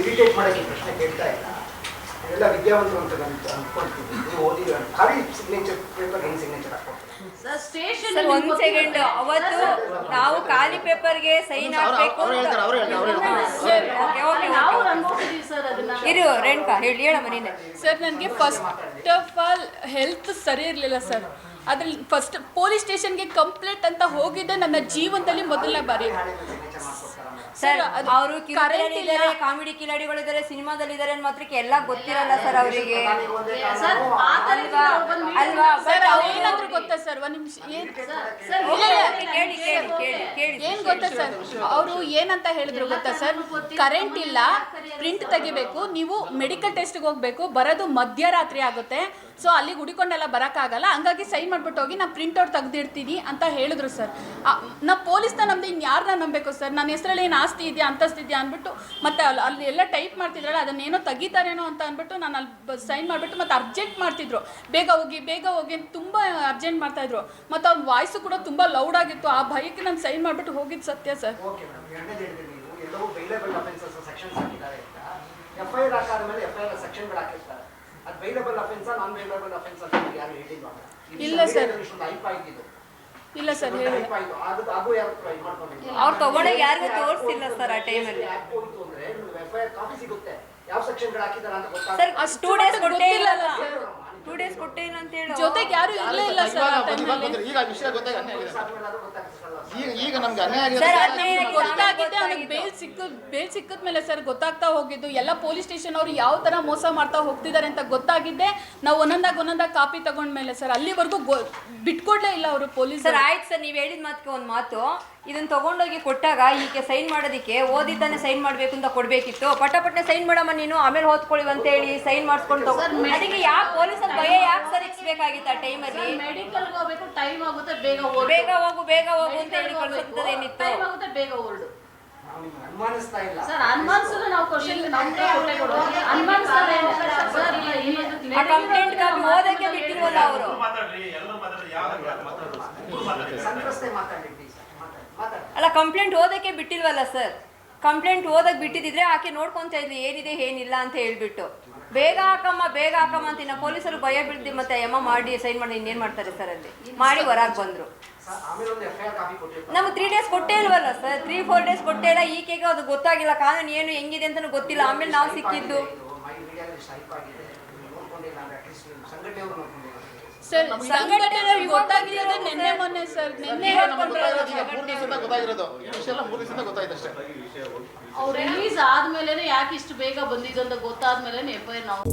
Irritate ಮಾಡೋಕ್ಕೆ ಪ್ರಶ್ನೆ ಕೇಳ್ತಾ ಇಲ್ಲ. ಎಲ್ಲ ವಿದ್ಯಾವಂತರು ಅಂತ ನಾನು ಅನ್ಕೊಳ್ತೀನಿ. ನೀವು ಓದಿದ್ರೆ ಖಾಲಿ ಸಿಗ್ನೇಚರ್ ಪೇಪರ್ ಹೆಂಗ್ ಸಿಗ್ನೇಚರ್ ಹಾಕ್ಕೊಡ್ತೀನಿ. ಸರ್ ಸ್ಟೇಷನ್ ಸರ್ ಒಂದ್ ಸೆಕೆಂಡ್ ಅವತ್ತು ನಾವು ಖಾಲಿ ಪೇಪರ್ಗೆ ಸೈನ್ ಹಾಕ್ಬೇಕು ಅವ್ರು ಹೇಳ್ತಾರೆ ಅವ್ರು ಹೇಳ್ತಾರೆ ಓಕೆ ಓಕೆ ನಾವು ಅನ್ಕೊಂಡಿದೀವಿ ಸರ್ ಅದನ್ನ. ಇರು ರೇಣುಕಾ ಹೇಳಿ ಹೇಳಮ್ಮ ನೀನೆ. ಸರ್ ನನಗೆ ಫಸ್ಟ್ ಆಫ್ ಆಲ್ ಹೆಲ್ತ್ ಸರಿ ಇರಲಿಲ್ಲ ಸರ್ ಅದ್ರಲ್ಲಿ ಫಸ್ಟ್ ಪೊಲೀಸ್ ಸ್ಟೇಷನ್ಗೆ ಕಂಪ್ಲೇಂಟ್ ಅಂತ ಹೋಗಿದ್ದೆ ನನ್ನ ಜೀವನದಲ್ಲಿ ಮೊದಲನೇ ಬಾರಿ. ಸರ್ ಅವರು ಕಾಮಿಡಿ ಕಿಲಾಡಿಗಳಿದ್ದಾರೆ ಸಿನಿಮಾದಲ್ಲಿದ್ದಾರೆ ಮಾತ್ರಕ್ಕೆ ಎಲ್ಲ ಗೊತ್ತಿರಲ್ಲ ಸರ್ ಅವರಿಗೆ. ಅಲ್ವಾ? ಏನಾದ್ರು ಗೊತ್ತಾ ಸರ್? ಒಂದ್ ನಿಮಿಷ ಏನ್ ಗೊತ್ತಾ ಸರ್? ಅವರು ಏನಂತ ಹೇಳಿದ್ರು ಗೊತ್ತಾ ಸರ್? ಕರೆಂಟ್ ಇಲ್ಲ ಪ್ರಿಂಟ್ ತೆಗಿಬೇಕು ನೀವು ಮೆಡಿಕಲ್ ಟೆಸ್ಟ್ಗೆ ಹೋಗ್ಬೇಕು ಬರೋದು ಮಧ್ಯರಾತ್ರಿ ಆಗುತ್ತೆ. ಸೊ ಅಲ್ಲಿ ಹುಡಿಕೊಂಡೆಲ್ಲ ಬರೋಕ್ಕಾಗಲ್ಲ. ಹಂಗಾಗಿ ಸೈನ್ ಮಾಡಿಬಿಟ್ಟು ಹೋಗಿ ನಾನು ಔಟ್ ತೆಗ್ದಿರ್ತೀನಿ ಅಂತ ಹೇಳಿದ್ರು ಸರ್ ನಾ ಪೊಲೀಸ್ನ ನಮ್ದು ಇನ್ನು ಯಾರನ್ನ ನಂಬಬೇಕು ಸರ್ ನನ್ನ ಹೆಸರಲ್ಲಿ ಏನು ಆಸ್ತಿ ಇದೆಯಾ, ಅಂತಸ್ತಿ ಇದೆಯಾ ಅಂದ್ಬಿಟ್ಟು ಮತ್ತೆ ಅಲ್ಲಿ ಅಲ್ಲಿ ಎಲ್ಲ ಟೈಪ್ ಮಾಡ್ತಿದ್ರಲ್ಲ, ಅದನ್ನೇನೋ ತೆಗಿತಾರೇನೋ ಅಂತ ಅಂದ್ಬಿಟ್ಟು ನಾನು ಅಲ್ಲಿ ಸೈನ್ ಮಾಡಿಬಿಟ್ಟು ಮತ್ತೆ ಅರ್ಜೆಂಟ್ ಮಾಡ್ತಿದ್ರು. ಬೇಗ ಹೋಗಿ ಬೇಗ ಹೋಗಿ ಅಂತ ತುಂಬ ಅರ್ಜೆಂಟ್ ಮಾಡ್ತಾಯಿದ್ರು ಮತ್ತು ಅವ್ನ ವಾಯ್ಸು ಕೂಡ ತುಂಬ ಲೌಡ್ ಆಗಿತ್ತು. ಆ ಭಯಕ್ಕೆ ನಾನು ಸೈನ್ ಮಾಡಿಬಿಟ್ಟು ಹೋಗಿದ್ದು ಸತ್ಯ ಸರ್ ನೀವು ಎಫ್ ಐ ಆರ್ ಆದ ಮೇಲೆ ಎಫ್ ಐ ಆರ್ ಸೆಕ್ಷನ್ಗಳು ಹಾಕಿರ್ತಾರೆ. ಇಲ್ಲ ಸರ್. ಇಲ್ಲ ಸರ್ ಹೇಳಿ. ಅದು ಅದು ಯಾರು ಟ್ರೈ ಮಾಡ್ಕೊಂಡಿಲ್ಲ? ಅವ್ರು ತಗೊಂಡಾಗ ಯಾರಿಗೂ ತೋರಿಸಿಲ್ಲ ಸರ್ ಆ ಟೈಮಲ್ಲಿ ಸರ್ ಟೂ ಡೇಸ್ ಕೊಟ್ಟೇ ಇಲ್ಲ. ಗೊತ್ತಿಲ್ಲಲ್ಲ. ಟೂ ಡೇಸ್ ಕೊಟ್ಟೇ ಇಲ್ಲ ಅಂತ ಹೇಳಿ? ಜೊತೆಗೆ ಯಾರು ಇರಲೇ ಇಲ್ಲ ಸರ್ ಆ ಟೈಮಲ್ಲಿ ಈಗ ವಿಷಯ ಗೊತ್ತಾಗ ಅನ್ಯಾಯ ಆಗಿದೆ ಈಗ ಈಗ ನಮ್ಗೆ ಅನ್ಯಾಯ ಆಗಿದೆ ಆಗಿದೆ. ಗೊತ್ತಾಗಿದ್ದೆ ಅವನಿಗೆ. ಬೇಲ್ ಸಿಕ್ಕ ಬೇಲ್ ಸಿಕ್ಕದ ಮೇಲೆ ಸರ್ ಗೊತ್ತಾಗ್ತಾ ಹೋಗಿದ್ದು ಎಲ್ಲ ಪೊಲೀಸ್ ಸ್ಟೇಷನ್ ಅವರು ಯಾವ ತರ ಮೋಸ ಮಾಡ್ತಾ ಹೋಗ್ತಿದ್ದಾರೆ ಅಂತ ಗೊತ್ತಾಗಿದ್ದೆ. ನಾವು ಒಂದೊಂದಾಗ ಒಂದೊಂದಾಗ ಕಾಪಿ ತಗೊಂಡ್ಮೇಲೆ ಸರ್ ಅಲ್ಲಿವರೆಗೂ ಗೊ ಬಿಟ್ಕೊಡ್ಲೇ ಇಲ್ಲ ಅವರು ಪೊಲೀಸ್ ಸರ್ ಆಯ್ತು ಸರ್ ನೀವು ಹೇಳಿದ ಮಾತಕ್ಕೆ ಒಂದು ಮಾತು. ಇದನ್ನ ತಗೊಂಡೋಗಿ ಕೊಟ್ಟಾಗ ಈಕೆ ಸೈನ್ ಮಾಡೋದಕ್ಕೆ ಓದಿದ್ದಾನೆ ಸೈನ್ ಮಾಡಬೇಕು ಅಂತ ಕೊಡಬೇಕಿತ್ತು. ಪಟ ಪಟ್ನೆ ಸೈನ್ ಮಾಡಮ್ಮ ನೀನು ಆಮೇಲೆ ಓದ್ಕೊಳ್ಳಿ ಅಂತ ಹೇಳಿ ಸೈನ್ ಮಾಡಿಸ್ಕೊಂಡು ತಗೋ ಅದಕ್ಕೆ ಯಾಕೆ ಪೊಲೀಸಲ್ಲಿ ಭಯ ಯಾಕೆ ಸರ್ ಇಕ್ಸ್ಬೇಕಾಗಿತ್ತು ಆ ಟೈಮಲ್ಲಿ? ಮೆಡಿಕಲ್ ಹೋಗ್ಬೇಕು ಟೈಮ್ ಆಗುತ್ತೆ ಬೇಗ ಹೋಗಿ ಬೇಗ ಹೋಗು ಬೇಗ ಹೋಗು ಅಂತ ಹೇಳಿ ಕಳ್ಸೋದು ಏನಿತ್ತು ಟೈಮ್ ಆಗುತ್ತೆ ಬೇಗ ಹೊರಡು ಅನುಮಾನಿಸ್ತಾ ಇಲ್ಲ. ಸರ್ ನಾವು ಕ್ವಶನ್ ಅನುಮಾನಿಸ್ತಾರೆ ಕಂಪ್ಲೇಂಟ್ ಓದಕ್ಕೆ ಅವರು? ಮಾತಾಡ್ರಿ ಎಲ್ಲರೂ ಮಾತಾಡ್ರಿ ಯಾವ್ದು ಮಾತಾಡೋದು ಇಬ್ರು ಮಾತಾಡ್ರಿ. ಸಂತ್ರಸ್ತೆ ಮಾತಾಡಿ ಅಲ್ಲ ಕಂಪ್ಲೇಂಟ್ ಓದಕ್ಕೆ ಬಿಟ್ಟಿಲ್ವಲ್ಲ ಸರ್ ಕಂಪ್ಲೇಂಟ್ ಓದಕ್ಕೆ ಬಿಟ್ಟಿದ್ರೆ ಆಕೆ ನೋಡ್ಕೊಂತ ಇದ್ಲಿ, ಏನಿದೆ, ಏನಿಲ್ಲ ಅಂತ ಹೇಳ್ಬಿಟ್ಟು. ಬೇಗ ಹಾಕಮ್ಮ ಬೇಗ ಹಾಕಮ್ಮ ಅಂತ ಇನ್ನು ಪೊಲೀಸರು ಭಯ ಬಿಡ್ದು ಮತ್ತೆ ಅಮ್ಮ ಮಾಡಿ ಸೈನ್ ಮಾಡಿ, ಇನ್ನೇನು ಮಾಡ್ತಾರೆ ಸರ್ ಅಲ್ಲಿ? ಮಾಡಿ ಹೊರಗೆ ಬಂದ್ರು. ನಮ್ಗೆ ತ್ರೀ ಡೇಸ್ ಕೊಟ್ಟೇ ಇಲ್ವಲ್ಲ ಸರ್ ತ್ರೀ ಫೋರ್ ಡೇಸ್ ಕೊಟ್ಟೇ ಇಲ್ಲ, ಈಕೆಗೆ ಅದು ಗೊತ್ತಾಗಿಲ್ಲ, ಕಾನೂನು ಏನು, ಹೆಂಗಿದೆ ಅಂತಲೂ ಗೊತ್ತಿಲ್ಲ. ಆಮೇಲೆ ನಾವು ಸಿಕ್ಕಿದ್ದು. ಅಂದ್ರೆ ಸರ್ ನಿನ್ನೆ ಮೊನ್ನೆ ಸರ್ ನಿನ್ನೆ ಈಗ ನಮ್ಗೆ ಗೊತ್ತಾಗಿರೋದು ಮೂರು ದಿವಸದಿಂದ ಗೊತ್ತಾಗಿರೋದು. ಈ ವಿಷಯ ಮೂರು ದಿವಸದಿಂದ ಗೊತ್ತಾಯ್ತು ಅಷ್ಟೇ. ಅವ್ರು ರಿಲೀಸ್ ಆದ್ಮೇಲೆ ಯಾಕೆ ಇಷ್ಟು ಬೇಗ ಬಂದಿದ್ದು ಅಂತ ಗೊತ್ತಾದ್ಮೇಲೆ ಎಫ್ ಐ ಆರ್ ನಾವು